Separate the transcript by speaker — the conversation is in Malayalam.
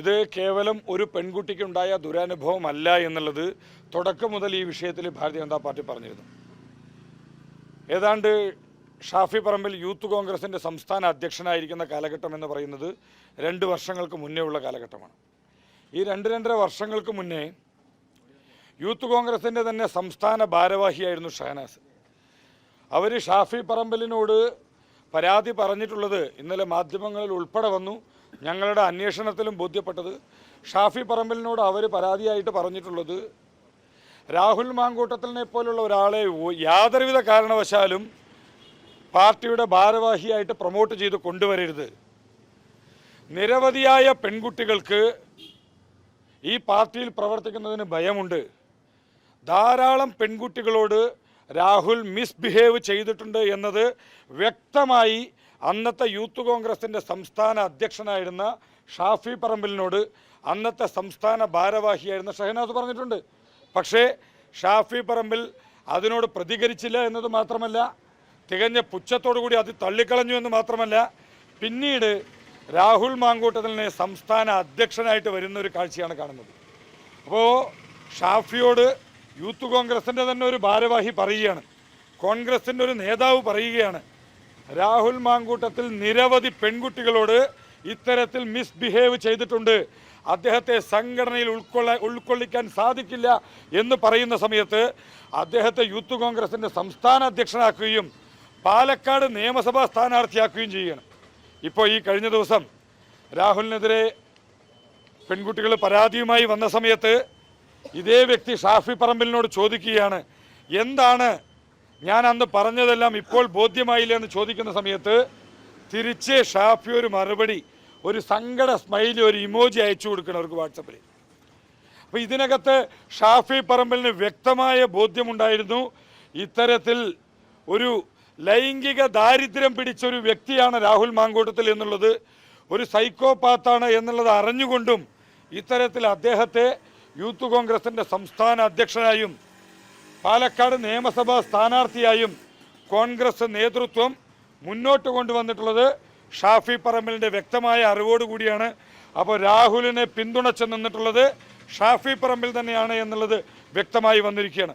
Speaker 1: ഇത് കേവലം ഒരു പെൺകുട്ടിക്കുണ്ടായ ദുരനുഭവമല്ല എന്നുള്ളത് തുടക്കം മുതൽ ഈ വിഷയത്തിൽ ഭാരതീയ ജനതാ പാർട്ടി പറഞ്ഞിരുന്നു. ഏതാണ്ട് ഷാഫി പറമ്പിൽ യൂത്ത് കോൺഗ്രസിന്റെ സംസ്ഥാന അധ്യക്ഷനായിരിക്കുന്ന കാലഘട്ടം എന്ന് പറയുന്നത് രണ്ട് വർഷങ്ങൾക്ക് മുന്നേ ഉള്ള കാലഘട്ടമാണ്. ഈ രണ്ട് രണ്ടര വർഷങ്ങൾക്ക് മുന്നേ യൂത്ത് കോൺഗ്രസിന്റെ തന്നെ സംസ്ഥാന ഭാരവാഹിയായിരുന്നു ഷഹനാസ്. അവർ ഷാഫി പറമ്പലിനോട് പരാതി പറഞ്ഞിട്ടുള്ളത് ഇന്നലെ മാധ്യമങ്ങളിൽ ഉൾപ്പെടെ വന്നു. ഞങ്ങളുടെ അന്വേഷണത്തിലും ബോധ്യപ്പെട്ടത് ഷാഫി പറമ്പലിനോട് അവർ പരാതിയായിട്ട് പറഞ്ഞിട്ടുള്ളത് രാഹുൽ മാങ്കൂട്ടത്തിനെ പോലുള്ള ഒരാളെ യാതൊരുവിധ കാരണവശാലും പാർട്ടിയുടെ ഭാരവാഹിയായിട്ട് പ്രൊമോട്ട് ചെയ്ത് കൊണ്ടുവരരുത്. നിരവധിയായ പെൺകുട്ടികൾക്ക് ഈ പാർട്ടിയിൽ പ്രവർത്തിക്കുന്നതിന് ഭയമുണ്ട്. ധാരാളം പെൺകുട്ടികളോട് രാഹുൽ മിസ്ബിഹേവ് ചെയ്തിട്ടുണ്ട് എന്നത് വ്യക്തമായി അന്നത്തെ യൂത്ത് കോൺഗ്രസിന്റെ സംസ്ഥാന അധ്യക്ഷനായിരുന്ന ഷാഫി പറമ്പിലിനോട് അന്നത്തെ സംസ്ഥാന ഭാരവാഹിയായിരുന്ന ഷഹനാസ് പറഞ്ഞിട്ടുണ്ട്. പക്ഷേ ഷാഫി പറമ്പിൽ അതിനോട് പ്രതികരിച്ചില്ല എന്നത് മാത്രമല്ല തികഞ്ഞ കൂടി അത് തള്ളിക്കളഞ്ഞു എന്ന് മാത്രമല്ല പിന്നീട് രാഹുൽ മാങ്കൂട്ടതിനെ സംസ്ഥാന അധ്യക്ഷനായിട്ട് വരുന്ന ഒരു കാഴ്ചയാണ് കാണുന്നത്. അപ്പോൾ ഷാഫിയോട് യൂത്ത് കോൺഗ്രസിന്റെ തന്നെ ഒരു ഭാരവാഹി പറയുകയാണ്. കോൺഗ്രസിന്റെ ഒരു നേതാവ് പറയുകയാണ്. രാഹുൽ മാങ്കൂട്ടത്തിൽ നിരവധി പെൺകുട്ടികളോട് ഇത്തരത്തിൽ മിസ്ബിഹേവ് ചെയ്തിട്ടുണ്ട്. അദ്ദേഹത്തെ സംഘടനയിൽ ഉൾക്കൊള്ള ഉൾക്കൊള്ളിക്കാൻ സാധിക്കില്ല എന്ന് പറയുന്ന സമയത്ത് അദ്ദേഹത്തെ യൂത്ത് കോൺഗ്രസിന്റെ സംസ്ഥാന അധ്യക്ഷനാക്കുകയും പാലക്കാട് നിയമസഭാ സ്ഥാനാർത്ഥിയാക്കുകയും ചെയ്യണം. ഇപ്പോൾ ഈ കഴിഞ്ഞ ദിവസം രാഹുലിനെതിരെ പെൺകുട്ടികൾ പരാതിയുമായി വന്ന സമയത്ത് ഇതേ വ്യക്തി ഷാഫി പറമ്പിലിനോട് ചോദിക്കുകയാണ് എന്താണ് ഞാൻ അന്ന് പറഞ്ഞതെല്ലാം ഇപ്പോൾ ബോധ്യമായില്ല എന്ന് ചോദിക്കുന്ന സമയത്ത് തിരിച്ച് ഷാഫി ഒരു മറുപടി ഒരു സങ്കട സ്മൈലി ഒരു ഇമോജി അയച്ചു കൊടുക്കണം അവർക്ക് വാട്സപ്പിൽ അപ്പോൾ ഇതിനകത്ത് ഷാഫി പറമ്പലിന് വ്യക്തമായ ബോധ്യമുണ്ടായിരുന്നു. ഇത്തരത്തിൽ ഒരു ലൈംഗിക ദാരിദ്ര്യം പിടിച്ചൊരു വ്യക്തിയാണ് രാഹുൽ മാങ്കൂട്ടത്തിൽ എന്നുള്ളത്. ഒരു സൈക്കോപാത്താണ് എന്നുള്ളത് അറിഞ്ഞുകൊണ്ടും ഇത്തരത്തിൽ അദ്ദേഹത്തെ യൂത്ത് കോൺഗ്രസിന്റെ സംസ്ഥാന അധ്യക്ഷനായും പാലക്കാട് നിയമസഭാ സ്ഥാനാർത്ഥിയായും കോൺഗ്രസ് നേതൃത്വം മുന്നോട്ട് കൊണ്ടുവന്നിട്ടുള്ളത് ഷാഫി പറമ്പലിന്റെ വ്യക്തമായ അറിവോടുകൂടിയാണ് അപ്പോൾ രാഹുലിനെ പിന്തുണച്ച് നിന്നിട്ടുള്ളത് ഷാഫി പറമ്പിൽ തന്നെയാണ് എന്നുള്ളത് വ്യക്തമായി വന്നിരിക്കുകയാണ്.